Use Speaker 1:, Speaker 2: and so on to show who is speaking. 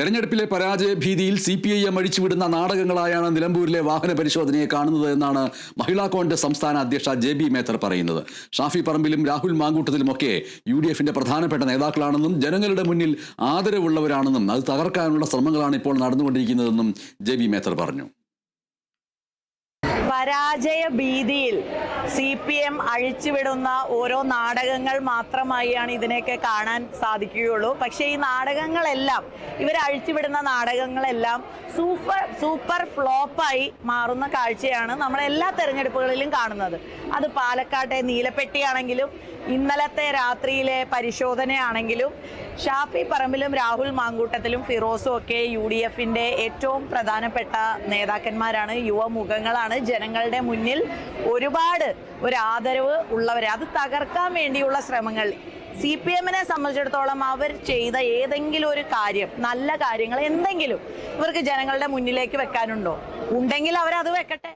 Speaker 1: തെരഞ്ഞെടുപ്പിലെ പരാജയ ഭീതിയിൽ സി പി ഐ എം അഴിച്ചുവിടുന്ന നാടകങ്ങളായാണ് നിലമ്പൂരിലെ വാഹന പരിശോധനയെ കാണുന്നത് എന്നാണ് മഹിളാ കോൺഗ്രസ് സംസ്ഥാന അധ്യക്ഷ ജെ ബി മേത്തർ പറയുന്നത്. ഷാഫി പറമ്പിലും രാഹുൽ മാങ്കൂട്ടത്തിലുമൊക്കെ യു ഡി എഫിന്റെ പ്രധാനപ്പെട്ട നേതാക്കളാണെന്നും ജനങ്ങളുടെ മുന്നിൽ ആദരവുള്ളവരാണെന്നും അത് തകർക്കാനുള്ള ശ്രമങ്ങളാണ് ഇപ്പോൾ നടന്നുകൊണ്ടിരിക്കുന്നതെന്നും ജെ ബി മേത്തർ പറഞ്ഞു.
Speaker 2: പരാജയ ഭീതിയിൽ സി പി എം അഴിച്ചുവിടുന്ന ഓരോ നാടകങ്ങൾ മാത്രമായാണ് ഇതിനെയൊക്കെ കാണാൻ സാധിക്കുകയുള്ളൂ. പക്ഷേ ഈ നാടകങ്ങളെല്ലാം ഇവർ അഴിച്ചുവിടുന്ന നാടകങ്ങളെല്ലാം സൂപ്പർ സൂപ്പർ ഫ്ലോപ്പായി മാറുന്ന കാഴ്ചയാണ് നമ്മൾ എല്ലാ തെരഞ്ഞെടുപ്പുകളിലും കാണുന്നത്. അത് പാലക്കാട്ടെ നീലപ്പെട്ടിയാണെങ്കിലും ഇന്നലത്തെ രാത്രിയിലെ പരിശോധനയാണെങ്കിലും ഷാഫി പറമ്പിലും രാഹുൽ മാങ്കൂട്ടത്തിലും ഫിറോസും ഒക്കെ യു ഡി എഫിന്റെ ഏറ്റവും പ്രധാനപ്പെട്ട നേതാക്കന്മാരാണ്. യുവമുഖങ്ങളാണ്. ജനങ്ങളുടെ മുന്നിൽ ഒരുപാട് ഒരു ആദരവ് ഉള്ളവരെ. അത് തകർക്കാൻ വേണ്ടിയുള്ള ശ്രമങ്ങൾ. സി പി എമ്മിനെ സംബന്ധിച്ചിടത്തോളം അവർ ചെയ്ത ഏതെങ്കിലും ഒരു കാര്യം നല്ല കാര്യങ്ങൾ എന്തെങ്കിലും ഇവർക്ക് ജനങ്ങളുടെ മുന്നിലേക്ക് വെക്കാനുണ്ടോ? ഉണ്ടെങ്കിൽ അവരത് വെക്കട്ടെ.